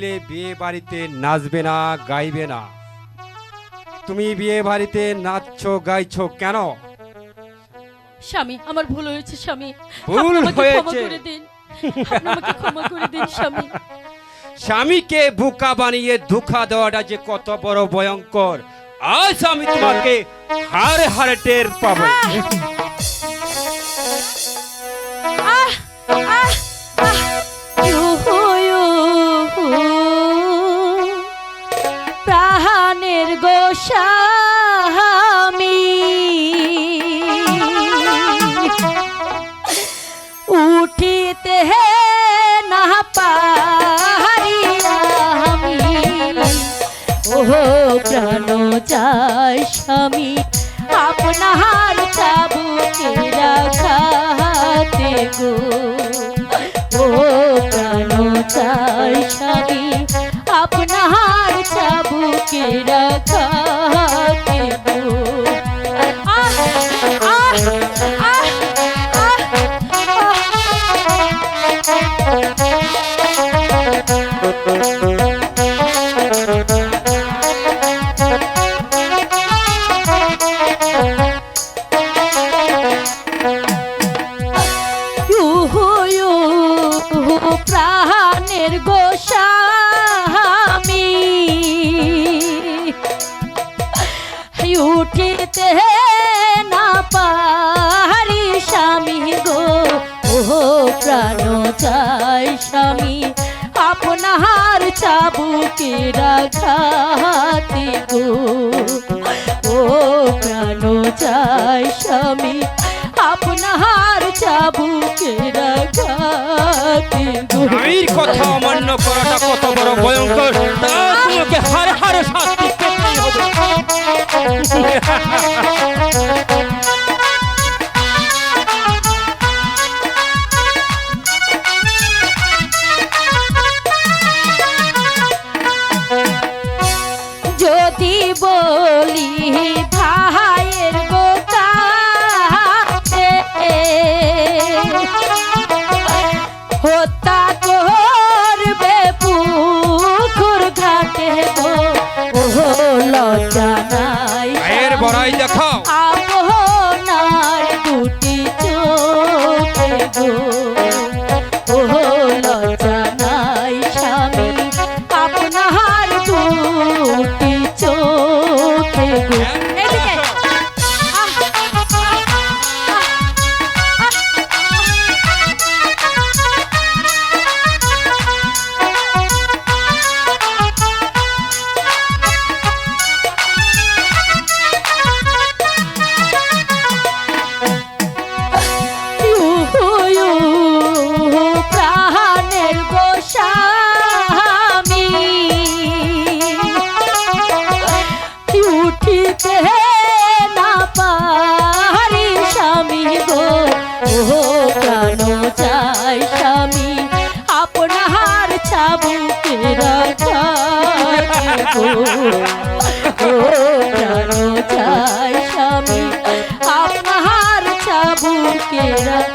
ছেলে বিয়ে বাড়িতে নাচবে না গাইবে না। তুমি বিয়ে বাড়িতে নাচছো গাইছো কেন? স্বামী আমার ভুল হয়েছে স্বামী। ভুল আপনি আমাকে ক্ষমা হয়েছে। করে দিন। আপনি আমাকে ক্ষমা করে দিন স্বামী। স্বামীকে বোকা বানিয়ে ধোকা দেওয়াটা যে কত বড় ভয়ঙ্কর। আজ আমি তোমাকে হারে টের পাবো। গোস্বামী উঠিতে হে না পারি আমি। ওহো, প্রাণ চাই স্বামী, আপনার চাবুকে রাখাতে গো। ও প্রাণ চাই স্বামী, আপনার চাবুকে রাখাতে উঠিতে না পারি স্বামী গো। ও প্রাণ চাই স্বামী। আপনার চাবুকে রাখাতে গো। ও প্রাণ চাই স্বামী। আপনার চাবুকে রাখাতে গো। কথা অমান্য করাটা কত বড় ভয়ঙ্কর। তা তোমাকে হারে হারে 嘿嘿哈哈 বড়াই দেখাও আপনার দুটি চোখে গো। ওহো লজ্জা নাই স্বামী আপনার দুটি চোখে গো। প্রাণ চাই স্বামী আপনার চাবুকে রাখা